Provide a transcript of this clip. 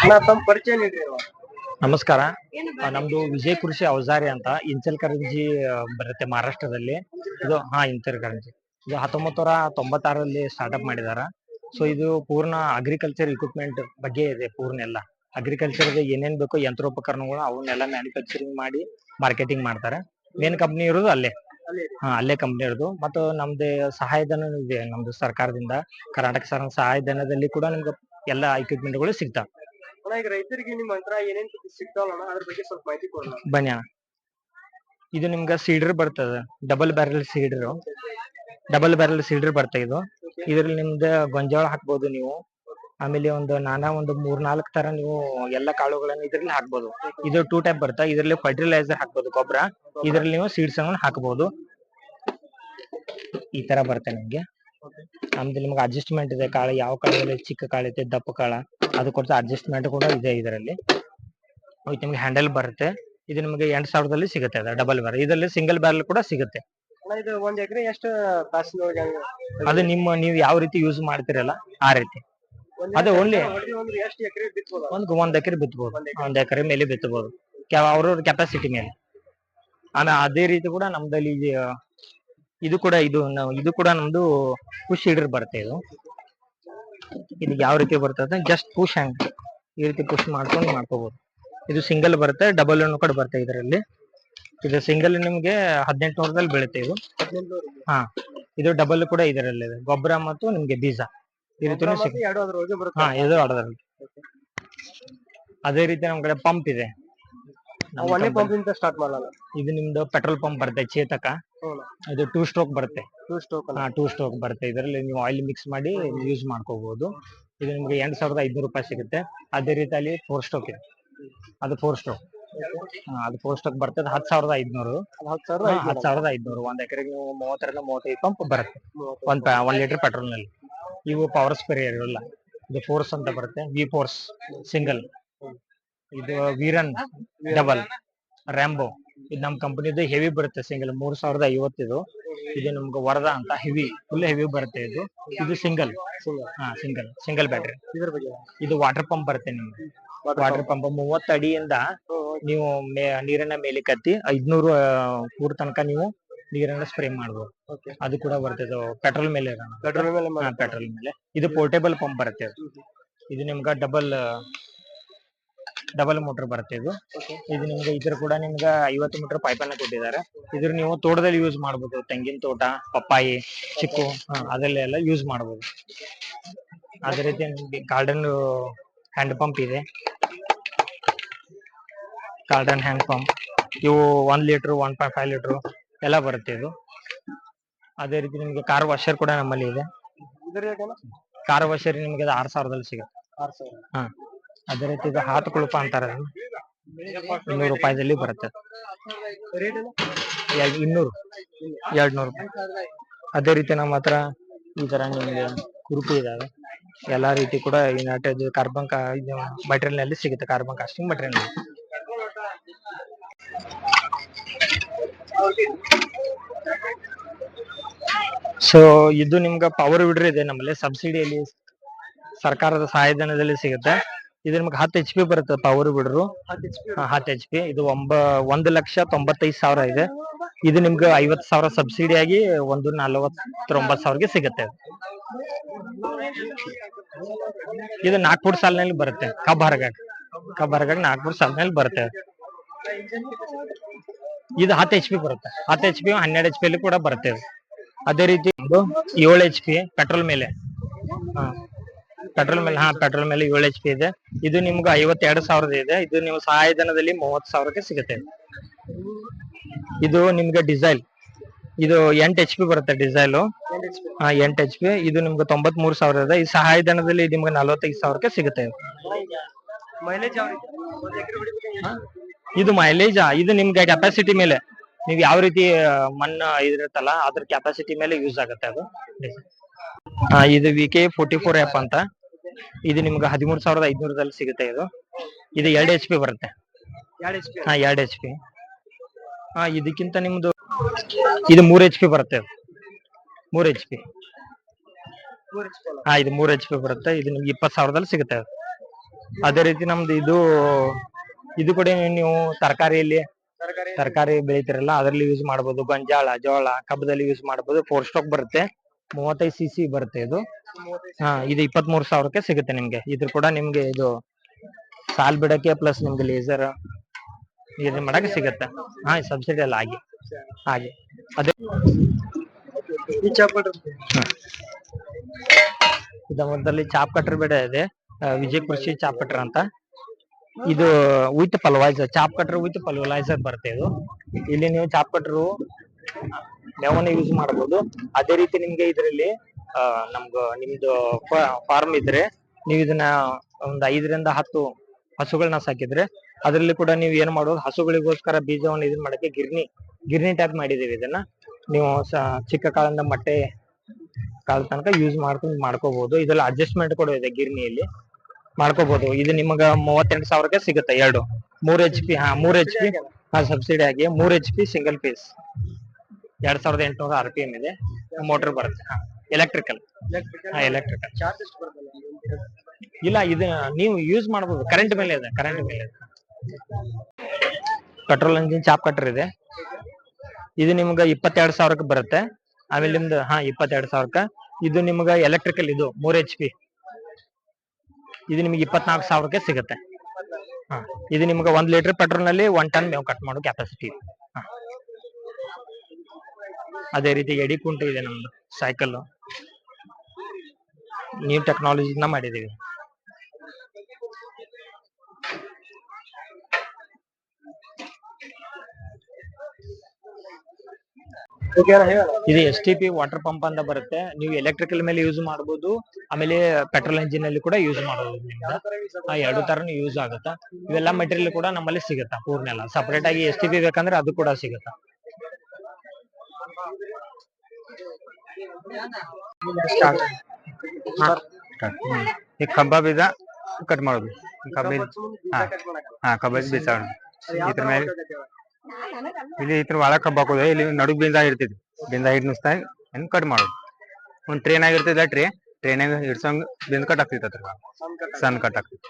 ಅಣ್ಣ ತಮ್ಮ ಪರಿಚಯ ನೀಡ್ರಿ ನಮಸ್ಕಾರ. ನಮ್ದು ವಿಜಯ್ ಕೃಷಿ ಔಜಾರಿ ಅಂತ ಇಂಚಲ್ ಕರಂಜಿ ಬರುತ್ತೆ ಮಹಾರಾಷ್ಟ್ರದಲ್ಲಿ. ಇದು ಹಾ ಇಂಚಲ್ಕರಂಜಿ ಇದು ಹತ್ತೊಂಬತ್ತು ನೂರ ತೊಂಬತ್ತಾರರಲ್ಲಿ ಸ್ಟಾರ್ಟ್ಅಪ್ ಮಾಡಿದಾರ. ಸೊ ಇದು ಪೂರ್ಣ ಅಗ್ರಿಕಲ್ಚರ್ ಇಕ್ವಿಪ್ಮೆಂಟ್ ಬಗ್ಗೆ ಇದೆ ಪೂರ್ಣ ಎಲ್ಲ. ಅಗ್ರಿಕಲ್ಚರ್ ಏನೇನ್ ಬೇಕೋ ಯಂತ್ರೋಪಕರಣಗಳು ಅವನ್ನೆಲ್ಲ ಮ್ಯಾನುಫ್ಯಾಕ್ಚರಿಂಗ್ ಮಾಡಿ ಮಾರ್ಕೆಟಿಂಗ್ ಮಾಡ್ತಾರೆ. ಮೇನ್ ಕಂಪ್ನಿ ಇರೋದು ಅಲ್ಲೇ. ಹಾ ಅಲ್ಲೇ ಕಂಪ್ನಿ ಇರೋದು. ಮತ್ತು ನಮ್ದು ಸಹಾಯಧನ ಇದೆ ನಮ್ದು ಸರ್ಕಾರದಿಂದ. ಕರ್ನಾಟಕ ಸರ್ಕಾರ ಸಹಾಯಧನದಲ್ಲಿ ಕೂಡ ನಿಮ್ಗೆ ಎಲ್ಲ ಎಕ್ವಿಪ್ಮೆಂಟ್ಗಳು ಗಳು ಸಿಗ್ತಾವ. ಅಣ್ಣ ಈಗ ರೈತರಿಗೆ ನಿಮ್ಮ ಹತ್ರ ಏನೇನ್ ಸಿಗ್ತಾವಲ್ಲ ಅಣ್ಣ ಅದ್ರ ಬಗ್ಗೆ ಸ್ವಲ್ಪ ಮಾಹಿತಿ ಕೊಡೋಣ. ಬನ್ನಿ ಅಣ್ಣ. ಇದು ನಿಮ್ಗೆ ಸೀಡರ್ ಬರ್ತದ double barrel seeder. Double barrel seeder ಬರ್ತಾ ಇದು. ಇದ್ರಲ್ಲಿ ನಿಮ್ದು ಗೊಂಜಾಳ ಹಾಕ್ಬೋದು ನೀವು. ಆಮೇಲೆ ಒಂದು ನಾನಾ ಒಂದು ಮೂರ್ ನಾಲ್ಕು ತರ ನೀವು ಎಲ್ಲ ಕಾಳುಗಳನ್ನ ಇದ್ರಲ್ಲಿ ಹಾಕ್ಬೋದು. ಇದು ಟೂ ಟೈಪ್ ಬರ್ತಾ ಇದ್ರಲ್ಲಿ ಫರ್ಟಿಲೈಸರ್ ಹಾಕ್ಬೋದು ಗೊಬ್ಬರ ಇದ್ರಲ್ಲಿ ನೀವು ಸೀಡ್ಸ್ ಅನ್ನು ಹಾಕ್ಬೋದು. ಈ ತರ ಬರ್ತಾ ನಿಮ್ಗೆ. ಆಮೇಲೆ ನಿಮ್ಗೆ ಅಡ್ಜಸ್ಟ್ಮೆಂಟ್ ಇದೆ ಕಾಳು ಯಾವ ಕಾಳಲ್ಲಿ ಚಿಕ್ಕ ಕಾಳು ಐತೆ ದಪ್ಪ ಕಾಳ. ಅದು ಕೊಡ್ತಾ ಅಡ್ಜಸ್ಟ್ಮೆಂಟ್ ಕೂಡ ಇದೆ ಇದರಲ್ಲಿ. ವಿತ್ ನಿಮ್ಗೆ ಹ್ಯಾಂಡಲ್ ಬರುತ್ತೆ. ಇದು ನಿಮಗೆ ಎಂಟು ಸಾವಿರದಲ್ಲಿ ಸಿಗುತ್ತೆ ಅದು ಡಬಲ್ ಬ್ಯಾರಲ್ ಇದರಲ್ಲಿ ಸಿಂಗಲ್ ಬ್ಯಾರಲ್ ಕೂಡ ಸಿಗುತ್ತೆ. ಇದು ಒಂದ್ ಎಕರೆ ಎಷ್ಟು ಅದು? ನಿಮ್ಮ ನೀವು ಯಾವ ರೀತಿ ಯೂಸ್ ಮಾಡ್ತಿರಲ್ಲ ಆ ರೀತಿ. ಒಂದ್ ಅದು ಓನ್ಲಿ ಎಷ್ಟು ಎಕರೆ ಬಿತ್ತಬಹುದು ಒಂದ್ ಒಂದ್ ಎಕರೆ ಬಿತ್ತಬಹುದು ಒಂದ್ ಎಕರೆ. ಒಂದ್ ಮೇಲೆ ಬಿತ್ತಬಹುದು ಅವ್ರವ್ರ ಕೆಪಾಸಿಟಿ ಮೇಲೆ. ಆಮೇಲೆ ಅದೇ ರೀತಿ ಕೂಡ ನಮ್ದಲ್ಲಿ ಇದು ಕೂಡ ಇದು ಇದು ಕೂಡ ನಮ್ದು ಖುಷಿ ಹೀಡರ್ ಬರುತ್ತೆ ಇದು. ಇದು ಯಾವ ರೀತಿ ಬರ್ತದೆ? ಜಸ್ಟ್ ಪುಷ್ ಹ್ಯಾಂಗ್ ಈ ರೀತಿ ಪುಷ್ ಮಾಡ್ಕೊಂಡು ಮಾಡ್ಕೋಬಹುದು ಇದು ಸಿಂಗಲ್ ಬರುತ್ತೆ ಡಬಲ್ ಅನ್ನು ಕೂಡ ಬರುತ್ತೆ ಇದರಲ್ಲಿ. ಇದು ಸಿಂಗಲ್ ನಿಮ್ಗೆ ಹದಿನೆಂಟು ನೂರದಲ್ಲಿ ಬೀಳುತ್ತೆ ಇದು. ಹಾ ಇದು ಡಬಲ್ ಕೂಡ ಇದರಲ್ಲಿ ಇದೆ. ಗೊಬ್ಬರ ಮತ್ತು ನಿಮ್ಗೆ ಬೀಜ. ಈ ರೀತಿ ಹಾ ಇದು ಆಡೋದ್ರಲ್ಲಿ. ಅದೇ ರೀತಿ ನಮ್ ಕಡೆ ಪಂಪ್ ಇದೆ. ಸ್ಟಾರ್ಟ್ ಮಾಡಲ್ಲ. ಇದು ನಿಮ್ದು ಪೆಟ್ರೋಲ್ ಪಂಪ್ ಬರುತ್ತೆ ಚೇತಕ. ಇದು ಟೂ ಸ್ಟ್ರೋಕ್ ಬರುತ್ತೆ. ಟೂ ಸ್ಟೋಕ್ ಹಾ ಟೂ ಸ್ಟ್ರೋಕ್ ಬರುತ್ತೆ. ಇದರಲ್ಲಿ ನೀವು ಆಯಿಲ್ ಮಿಕ್ಸ್ ಮಾಡಿ ಯೂಸ್ ಮಾಡ್ಕೋಬಹುದು ಇದು ನಿಮ್ಗೆ ಎಂಟು ಸಾವಿರದ ಐದ್ನೂರು ರೂಪಾಯಿ ಸಿಗುತ್ತೆ. ಅದೇ ರೀತಿ ಅಲ್ಲಿ ಫೋರ್ ಸ್ಟ್ರೋಕ್ ಇದೆ. ಅದು ಫೋರ್ ಸ್ಟ್ರೋಕ್ ಅದು ಫೋರ್ ಸ್ಟ್ರೋಕ್ ಬರ್ತದೆ. ಹತ್ತು ಸಾವಿರದ ಐದ್ನೂರು. ಹತ್ತು ಸಾವಿರದ ಐದ್ನೂರು. ಒಂದ್ ಎಕರೆಗೆ ನೀವು ಮೂವತ್ತರಿಂದ ಮೂವತ್ತೈದು ಪಂಪ್ ಬರುತ್ತೆ. ಒಂದ್ ಒನ್ ಲೀಟರ್ ಪೆಟ್ರೋಲ್ನಲ್ಲಿ ಇವು ಪವರ್ ಸ್ಪೇರ್ ಇರಲ್ಲ ಇದು ಫೋರ್ಸ್ ಅಂತ ಬರುತ್ತೆ. ವಿ ಫೋರ್ಸ್ ಸಿಂಗಲ್ ಇದು ವೀರನ್ ಡಬಲ್ ರ್ಯಾಂಬೋ ಇದು ನಮ್ಮ ಕಂಪನಿದು ಹೆವಿ ಬರುತ್ತೆ ಸಿಂಗಲ್ ಮೂರ್ ಸಾವಿರದ ಐವತ್ತಿದು. ಇದು ನಮ್ಗೆ ವರದ ಅಂತ ಹೆವಿ ಫುಲ್ ಹೆವಿ ಬರುತ್ತೆ ಇದು. ಇದು ಸಿಂಗಲ್ ಹಾ ಸಿಂಗಲ್ ಸಿಂಗಲ್ ಬ್ಯಾಟ್ರಿ ಇದ್ರ ಬಗ್ಗೆ? ಇದು ವಾಟರ್ ಪಂಪ್ ಬರುತ್ತೆ ನಿಮ್ಗೆ. ವಾಟರ್ ಪಂಪ್ ಮೂವತ್ತು ಅಡಿಯಿಂದ ನೀವು ಮೇ- ನೀರನ್ನ ಮೇಲೆ ಕತ್ತಿ ಐದ್ನೂರು ಫೂಟ್ ತನಕ ನೀವು ನೀರನ್ನ ಸ್ಪ್ರೇ ಮಾಡ್ಬೋದು. ಓಕೆ. ಅದು ಕೂಡ ಬರುತ್ತೆ. ಪೆಟ್ರೋಲ್ ಮೇಲೆ ಪೆಟ್ರೋಲ್ ಮೇಲೆ ಪೆಟ್ರೋಲ್ ಮೇಲೆ. ಇದು ಪೋರ್ಟೇಬಲ್ ಪಂಪ್ ಬರುತ್ತೆ. ಇದು ನಿಮ್ಗೆ ಡಬಲ್ ಡಬಲ್ ಮೋಟರ್ ಬರುತ್ತೆ ಇದು. ಇದು ನಿಮ್ಗೆ ಇದ್ರ ಕೂಡ ನಿಮ್ಗೆ ಐವತ್ತು ಮೀಟರ್ ಪೈಪ್ ಅನ್ನ ಕೊಟ್ಟಿದ್ದಾರೆ. ಇದ್ರ ನೀವು ತೋಟದಲ್ಲಿ ಯೂಸ್ ಮಾಡಬಹುದು ತೆಂಗಿನ ತೋಟ ಪಪ್ಪಾಯಿ ಚಿಕ್ಕು ಅದರಲ್ಲೆಲ್ಲ ಯೂಸ್ ಮಾಡಬಹುದು ಅದೇ ರೀತಿ ನಿಮ್ಗೆ ಗಾರ್ಡನ್ ಹ್ಯಾಂಡ್ ಪಂಪ್ ಇದೆ. ಗಾರ್ಡನ್ ಹ್ಯಾಂಡ್ ಪಂಪ್ ಇವು ಒಂದ್ litre one point five litre ಎಲ್ಲ ಬರುತ್ತೆ ಇದು. ಅದೇ ರೀತಿ ನಿಮ್ಗೆ ಕಾರ್ ವಾಷರ್ ಕೂಡ ನಮ್ಮಲ್ಲಿ ಇದೆ. ಕಾರ್ ವಾಷರ್ ನಿಮ್ಗೆ ಆರ್ ಸಾವಿರದಲ್ಲಿ ಸಿಗುತ್ತೆ. ಹಾ. ಅದೇ ರೀತಿ ಇದು ಹಾತ್ ಕುಳುಪ ಅಂತಾರೆ. ಇನ್ನೂರು ರೂಪಾಯಿದಲ್ಲಿ ಬರುತ್ತೆ. ಇನ್ನೂರು. ಎರಡ್ ನೂರು ರೂಪಾಯಿ. ಅದೇ ರೀತಿ ನಮ್ಮ ಹತ್ರ ಈ ತರ ನಿಮ್ಗೆ ಕುರುಪಿ ಇದಾವೆ. ಎಲ್ಲಾ ರೀತಿ ಕೂಡ ಯುನೈಟೆಡ್ ಕಾರ್ಬನ್ ಮಟೀರಿಯಲ್ನಲ್ಲಿ ಸಿಗುತ್ತೆ. ಕಾರ್ಬನ್ ಕಾಸ್ಟಿಂಗ್ ಮಟೀರಿಯಲ್ ಸೊ ಇದು ನಿಮ್ಗೆ ಪವರ್ ವಿಡ್ರಿ ಇದೆ. ನಮ್ಮಲ್ಲಿ ಸಬ್ಸಿಡಿಯಲ್ಲಿ ಸರ್ಕಾರದ ಸಹಾಯಧನದಲ್ಲಿ ಸಿಗುತ್ತೆ. ಇದು ನಿಮ್ಗೆ ಹತ್ತು ಎಚ್ ಪಿ ಬರುತ್ತೆ ಪವರ್ ಬಿಡ್ರು. ಹತ್ತು ಎಚ್ ಪಿ ಇದು ಒಂಬ ಒಂದ್ ಲಕ್ಷ ತೊಂಬತ್ತೈದು ಸಾವಿರ ಇದೆ. ಇದು ನಿಮ್ಗೆ ಐವತ್ತು ಸಾವಿರ ಸಬ್ಸಿಡಿ ಆಗಿ ಒಂದು ನಲವತ್ತೊಂಬತ್ತು ಸಾವಿರಗೆ ಸಿಗುತ್ತೆ. ಇದು ನಾಗ್ಪುರ್ ಸಾಲಿನಲ್ಲಿ ಬರುತ್ತೆ. ಕಬ್ ಹರಗಾಗ ಕಬ್ ಹರಗಾಗ ನಾಗ್ಪುರ್ ಸಾಲಿನಲ್ಲಿ ಬರುತ್ತೆ. ಇದು ಹತ್ತು ಎಚ್ ಪಿ ಬರುತ್ತೆ. ಹತ್ತು ಎಚ್ ಪಿ ಹನ್ನೆರಡು ಎಚ್ ಪಿ ಅಲ್ಲಿ ಕೂಡ ಬರುತ್ತೆ. ಅದೇ ರೀತಿ ಏಳು ಎಚ್ ಪಿ ಪೆಟ್ರೋಲ್ ಮೇಲೆ. ಹಾ. ಪೆಟ್ರೋಲ್ ಮೇಲೆ ಹಾ ಪೆಟ್ರೋಲ್ ಮೇಲೆ ಏಳು ಎಚ್ ಪಿ ಇದೆ. ಇದು ನಿಮ್ಗೆ ಐವತ್ತೆರಡು ಸಾವಿರದ ಇದೆ. ಇದು ನೀವು ಸಹಾಯಧನದಲ್ಲಿ ಮೂವತ್ತು ಸಾವಿರಕ್ಕೆ ಸಿಗುತ್ತೆ. ಇದು ನಿಮ್ಗೆ ಡಿಸೈಲ್ ಇದು ಎಂಟು ಎಚ್ ಪಿ ಬರುತ್ತೆ ಡಿಸೈಲು ಎಂಟು ಎಚ್ ಪಿ ಹಾ ಎಂಟು ಎಚ್ ಪಿ ಇದು ನಿಮ್ಗೆ ತೊಂಬತ್ ಮೂರು ಸಾವಿರ ಇದೆ. ಈ ಸಹಾಯಧನದಲ್ಲಿ ನಿಮ್ಗೆ ನಲವತ್ತೈದು ಸಾವಿರಕ್ಕೆ ಸಿಗುತ್ತೆ. ಇದು. ಮೈಲೇಜ್ ಇದು ನಿಮ್ಗೆ ಕೆಪಾಸಿಟಿ ಮೇಲೆ. ನೀವು ಯಾವ ರೀತಿ ಮಣ್ಣ ಇದಿರುತ್ತಲ್ಲ ಅದ್ರ ಕೆಪಾಸಿಟಿ ಮೇಲೆ ಯೂಸ್ ಆಗುತ್ತೆ ಅದು. ಇದು V K forty four F ಅಂತ. ಇದು ನಿಮ್ಗೆ ಹದಿಮೂರು ಸಾವಿರದ ಐದ್ನೂರದಲ್ಲಿ ಸಿಗುತ್ತೆ ಇದು. ಇದು ಎರಡು ಎಚ್ ಪಿ ಬರುತ್ತೆ. ಹಾ ಎರಡು ಎಚ್ ಪಿ ಹಾ ಇದಕ್ಕಿಂತ ನಿಮ್ದು ಇದು ಮೂರ್ ಎಚ್ ಪಿ ಬರುತ್ತೆ ಮೂರು ಎಚ್ ಪಿ ಹಾ ಇದು ಮೂರ್ ಎಚ್ ಪಿ ಬರುತ್ತೆ. ಇದು ನಿಮ್ಗೆ ಇಪ್ಪತ್ತು ಸಾವಿರದಲ್ಲಿ ಸಿಗುತ್ತೆ ಅದೇ. ರೀತಿ ನಮ್ದು ಇದು ಇದು ಕೂಡ ನೀವು ತರಕಾರಿಯಲ್ಲಿ ತರಕಾರಿ ತರಕಾರಿ ಬೆಳಿತಿರಲ್ಲ ಅದ್ರಲ್ಲಿ ಯೂಸ್ ಮಾಡಬಹುದು ಗೊಂಜಾಳ ಜೋಳ ಕಬ್ಬದಲ್ಲಿ ಯೂಸ್ ಮಾಡಬಹುದು ಫೋರ್ ಸ್ಟಾಕ್ ಬರುತ್ತೆ. ಮೂವತ್ತೈದು ಸಿ ಸಿ ಬರುತ್ತೆ ಇದು. ಹಾ ಇದು ಇಪ್ಪತ್ತ್ ಮೂರು ಸಾವಿರಕ್ಕೆ ಸಿಗುತ್ತೆ ನಿಮ್ಗೆ. ಇದ್ರ ಕೂಡ ನಿಮ್ಗೆ ಇದು ಸಾಲ್ ಬಿಡಕ್ಕೆ ಪ್ಲಸ್ ನಿಮ್ಗೆ ಲೇಸರ್ ಇದನ್ನ ಮಾಡಕ್ಕೆ ಸಿಗುತ್ತೆ. ಹಾ ಸಬ್ಸಿಡಿ ಎಲ್ಲ ಹಾಗೆ ಹಾಗೆ. ಅದೇ ಈ ಚಾಪಟ್ ಇದ ಮೊದಲಲ್ಲಿ ಚಾಪ್ ಕಟ್ರ್ ಬೇಡ ಇದೆ. ವಿಜಯ್ ಕೃಷಿ ಚಾಪ್ ಕಟ್ರ್ ಅಂತ. ಇದು with pulveriser chop cutter with pulveriser ಬರುತ್ತೆ ಇದು. ಇಲ್ಲಿ ನೀವು ಚಾಪ್ ಕಟ್ರು ಮೇವನ್ನ ಯೂಸ್ ಮಾಡಬಹುದು ಅದೇ ರೀತಿ ನಿಮ್ಗೆ ಇದರಲ್ಲಿ ನಮ್ಗ ನಿಮ್ದು ಫಾರ್ಮ್ ಇದ್ರೆ ನೀವು ಇದನ್ನ ಒಂದ್ ಐದರಿಂದ ಹತ್ತು ಹಸುಗಳನ್ನ ಸಾಕಿದ್ರೆ ಅದರಲ್ಲಿ ಕೂಡ ನೀವು ಏನ್ ಮಾಡೋದು ಹಸುಗಳಿಗೋಸ್ಕರ ಬೀಜವನ್ನು ಇದನ್ನ ಮಾಡಕ್ಕೆ ಗಿರ್ನಿ ಗಿರ್ನಿ ಟೈಪ್ ಮಾಡಿದೀವಿ ಇದನ್ನ. ನೀವು ಚಿಕ್ಕ ಕಾಲದಿಂದ ಮೊಟ್ಟೆ ಕಾಲದ ತನಕ ಯೂಸ್ ಮಾಡ್ಕೊಂಡು ಮಾಡ್ಕೋಬಹುದು ಇದೆಲ್ಲ ಅಡ್ಜಸ್ಟ್ಮೆಂಟ್ ಕೂಡ ಇದೆ ಗಿರ್ನಿಯಲ್ಲಿ. ಮಾಡ್ಕೋಬಹುದು ಇದು ನಿಮಗ ಮೂವತ್ತೆಂಟು ಸಾವಿರಕ್ಕೆ ಸಿಗುತ್ತೆ ಎರಡು. ಮೂರ್ ಎಚ್ ಪಿ ಹಾ, ಮೂರ್ ಎಚ್ ಪಿ ಹಾ ಸಬ್ಸಿಡಿ ಆಗಿ ಮೂರ್ ಎಚ್ ಪಿ ಸಿಂಗಲ್ ಪೀಸ್ ಎರಡ್ ಸಾವಿರದ ಎಂಟುನೂರ ಆರ್ ಪಿ ಎಂ ಇದೆ. ಮೋಟರ್ ಬರುತ್ತೆ. ಎಲೆಕ್ಟ್ರಿಕಲ್ ಹಾ ಎಲೆಕ್ಟ್ರಿಕಲ್ ಇಲ್ಲ ಇದು ನೀವು ಯೂಸ್ ಮಾಡಬಹುದು ಕರೆಂಟ್ ಮೇಲೆ ಇದೆ ಕರೆಂಟ್ ಮೇಲೆ ಇದೆ. ಪೆಟ್ರೋಲ್ ಇಂಜಿನ್ ಚಾಪ್ ಕಟ್ರ್ ಇದೆ. ಇದು ನಿಮ್ಗೆ ಇಪ್ಪತ್ತೆರಡು ಸಾವಿರಕ್ಕೆ ಬರುತ್ತೆ. ಆಮೇಲೆ ನಿಮ್ದು ಹಾ ಇಪ್ಪತ್ತೆರಡು ಸಾವಿರಕ್ಕೆ. ಇದು ನಿಮ್ಗೆ ಎಲೆಕ್ಟ್ರಿಕಲ್ ಇದು ಮೂರ್ ಎಚ್ ಪಿ ಇದು ನಿಮ್ಗೆ ಇಪ್ಪತ್ನಾಲ್ಕು ಸಾವಿರಕ್ಕೆ ಸಿಗುತ್ತೆ. ಹಾ ಇದು ನಿಮ್ಗೆ ಒಂದ್ ಲೀಟರ್ ಪೆಟ್ರೋಲ್ನಲ್ಲಿ ಒನ್ ಟನ್ ಮೇವು ಕಟ್ ಮಾಡೋ ಕೆಪಾಸಿಟಿ. ಅದೇ ರೀತಿ ಎಡಿ ಕುಂಟು ಇದೆ ನಮ್ದು ಸೈಕಲ್ ನ್ಯೂ ಟೆಕ್ನಾಲಜಿನ ಮಾಡಿದೀವಿ ಇದು S T P water pump ಅಂತ ಬರುತ್ತೆ. ನೀವು ಎಲೆಕ್ಟ್ರಿಕಲ್ ಮೇಲೆ ಯೂಸ್ ಮಾಡಬಹುದು ಆಮೇಲೆ ಪೆಟ್ರೋಲ್ ಇಂಜಿನ್ ಅಲ್ಲಿ ಕೂಡ ಯೂಸ್ ಮಾಡಬಹುದು ನಿಮ್ಗೆ ಎರಡು ತರನು ಯೂಸ್ ಆಗುತ್ತಾ? ಇವೆಲ್ಲ ಮೆಟೀರಿಯಲ್ ಕೂಡ ನಮ್ಮಲ್ಲಿ ಸಿಗುತ್ತಾ? ಪೂರ್ಣ ಎಲ್ಲ ಸಪರೇಟ್ ಆಗಿ ಎಸ್ ಟಿ ಪಿ ಬೇಕಂದ್ರೆ ಅದು ಕೂಡ ಸಿಗುತ್ತಾ? ಈ ಕಬ್ಬ ಬೀಜ ಕಟ್ ಮಾಡೋದು. ಕಬ್ಬ ಹಾ. ಹಾ, ಕಬ್ಬ ಬೀಜ ಇದ್ರ ಮೇಲೆ ಇಲ್ಲಿ ಇದ್ರ ಒಳ ಕಬ್ಬ ಹಾಕೋದು. ಇಲ್ಲಿ ನಡುಗ್ ಬೀಜ ಇರ್ತೈತಿ ಬೀಜ ಹಿಡ್ ನುಸ್ತಾ ಏನ್ ಕಟ್ ಮಾಡೋದು. ಒಂದ್ ಟ್ರೈನ್ ಆಗಿರ್ತೈತಿ ಟ್ರೇ? ಟ್ರೈನ್ ಹಿಡ್ಸಂಗ್ ಬೀಜ ಕಟ್ ಆಗ್ತಿತ್ತು ಅದ್ರ ಸಣ್ಣ ಕಟ್ ಆಗ್ತೈತಿ